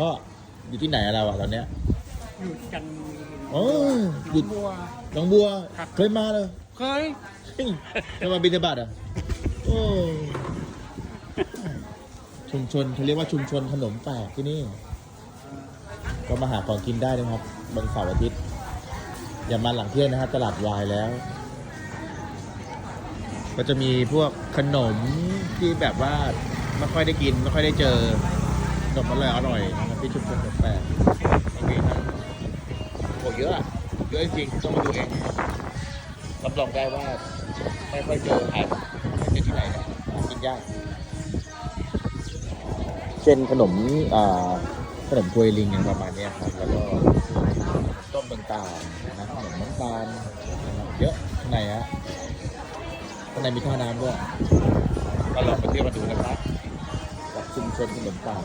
ก็อยู่ที่ไหนอะเราอะตอนเนี้ยอยู่กันโอ้หนออยู่งบัว หนองบัว ครับ เคยมาเลยเคยเฮ้ยจะมาบินทบาทอะโอ้ชุมชนเขาเรียกว่าชุมชนขนมแปลกที่นี่ ก็มาหาของกินได้นะครับบางเสาร์อาทิตย์ อย่ามาหลังเที่ยงนะฮะตลาดวายแล้ว ก็จะมีพวกขนมที่แบบว่าไม่ค่อยได้กิน ไม่ค่อยได้เจอ ขนมอร่อยอร่อยๆนะครับที่ชุมชนแปลกโอเคครับโอ้เยอะอะเยอะจริงต้องมาดูเองรับรองได้ว่าไม่ค่อยเจอหาไม่เจอที่ไหนนะกินยากเช่นขนมอ่าขนมกวยลิงอย่างประมาณนี้ครับแล้วก็ต้มต่างๆนะขนมน้ำตาลเยอะข้างในฮะข้างในมีท่าน้ำด้วยก็ลองไปเที่ยวมาดูนะครับกับชุมชนขนมต่าง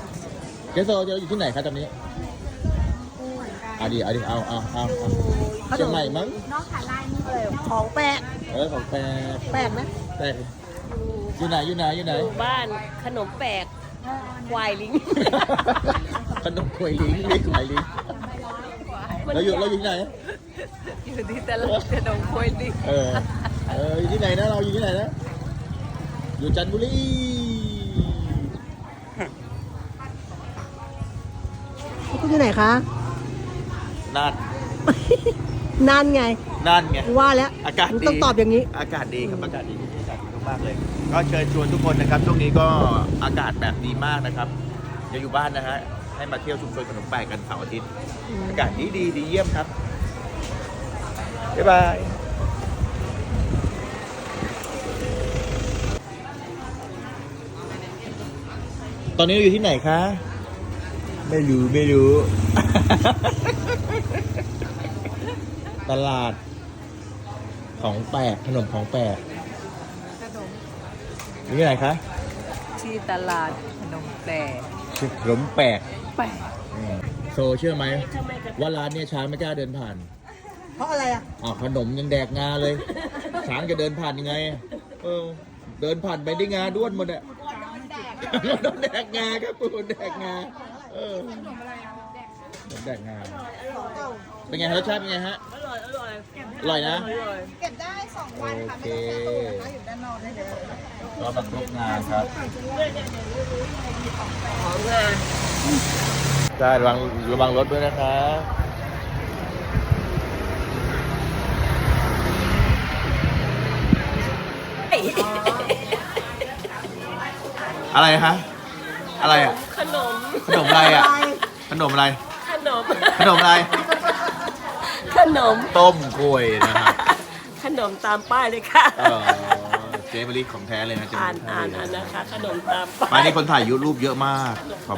เจสโซจะอยู่ที่ไหนครับตอนนี้เอาดิเอาดิเอาเอาเอาเอาเชียงใหม่มั้งนอกขาลายนี่อะไรของแปลกเออของแปลกแปลกนะแปลกอยู่ไหนอยู่ไหนอยู่ไหนหมู่บ้านขนมแปลกควายลิงขนมกล้วยลิงไม่ขายลิงเราอยู่เราอยู่ที่ไหนอยู่ที่ตลาดขนมควายลิงเออเอออยู่ที่ไหนนะเราอยู่ที่ไหนนะอยู่จันทบุรี อยู่ไหนคะน่านนั่นไงน่านไง ว่าแล้ว อากาศมึงดีต้องตอบอย่างนี้ อากาศดีครับ อากาศดีอากาศดีมากๆเลย ก็เชิญชวนทุกคนนะครับ ช่วงนี้ก็อากาศแบบดีมากนะครับ อย่าอยู่บ้านนะฮะ ให้มาเที่ยวชุมชนขนมแปลกกันเสาร์อาทิตย์ อากาศดีดีดีเยี่ยมครับ บ๊ายบายตอนนี้เราอยู่ที่ไหนคะ ไม่รู้ไม่รู้ ตลาด ของแปลกขนมของแปลกอยู่ที่ไหนคะที่ตลาดขนมแปลกขนมแปลกแปลกอืมโซเชื่อไหมว่าร้านเนี่ยช้างไม่กล้าเดินผ่าน เพราะอะไรอะอ้าวขนมยังแดกงาเลย ช้างจะเดินผ่านยังไง เออ เดินผ่านไปได้งาด้วนหมดอะโดนแดกงาครับโดนแดกงา เออโดนแดกงาเป็นไงรสชาติเป็นไงฮะ อร่อย อร่อยอร่อยนะอร่อยเก็บได้สองวันค่ะไม่ต้องแช่ตู้นะคะอยู่ด้านนอกได้เลยก็แบบครบงานครับของงานใช่ระวังระวังรถด้วยนะคะอะไรฮะ อะไรอะ ขนม ขนมอะไรอะ ขนมอะไร ขนม ขนมอะไร ขนม ต้มกล้วยนะครับขนมตามป้ายเลยค่ะ เออเจ๊มะลิของแท้เลยนะเจ๊มะอ่านอ่านอ่านนะคะ ขนมตามป้าย ป้านี้คนถ่ายยูรูปเยอะมากขอบ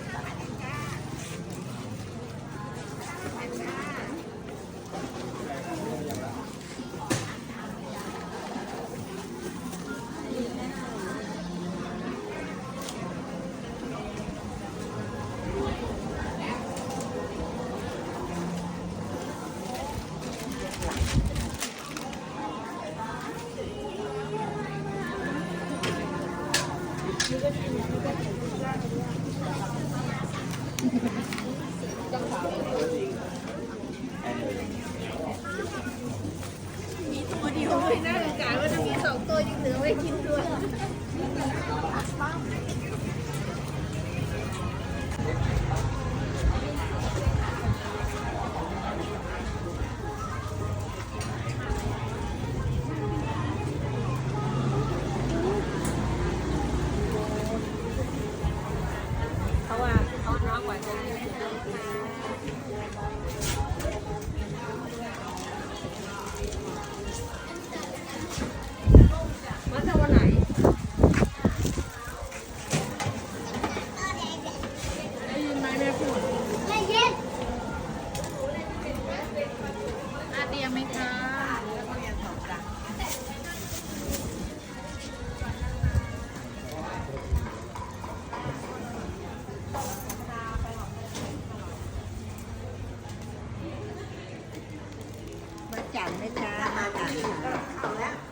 Thank you. ไหมคะจังไหมจ๊ะมาจังค่ะ